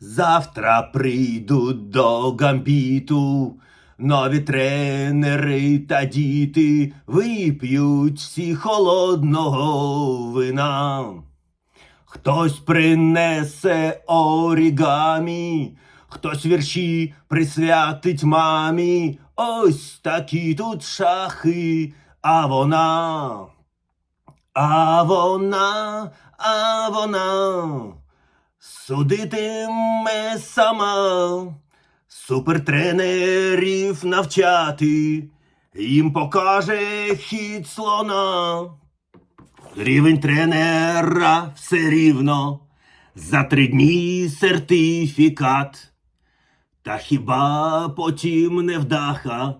Завтра прийдуть до гамбіту. Нові тренери та діти вип'ють всі холодного вина. Хтось принесе орігамі, хтось вірші присвятить мамі. Ось такі тут шахи, а вона, а вона, а вона судитиме сама, супертренерів навчати, їм покаже хід слона. Рівень тренера все рівно, за три дні сертифікат. Та хіба потім невдаха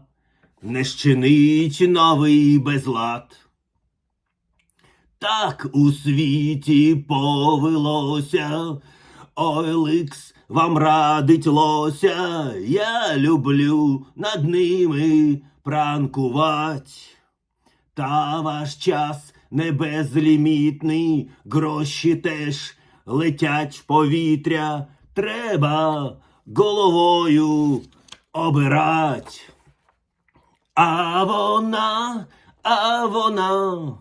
не щинить новий безлад? Так у світі повелося, Ойликс вам радить лося, я люблю над ними пранкувать. Та ваш час не безлімітний, гроші теж летять в повітря. Треба головою обирать. А вона, а вона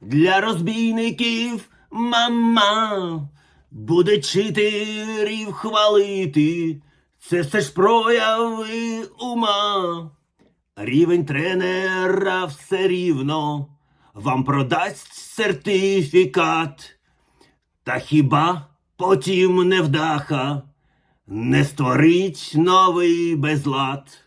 для розбійників мама буде читерів хвалити. Це все ж прояви ума. Рівень тренера все рівно вам продасть сертифікат. Та хіба потім невдаха не створить новий безлад?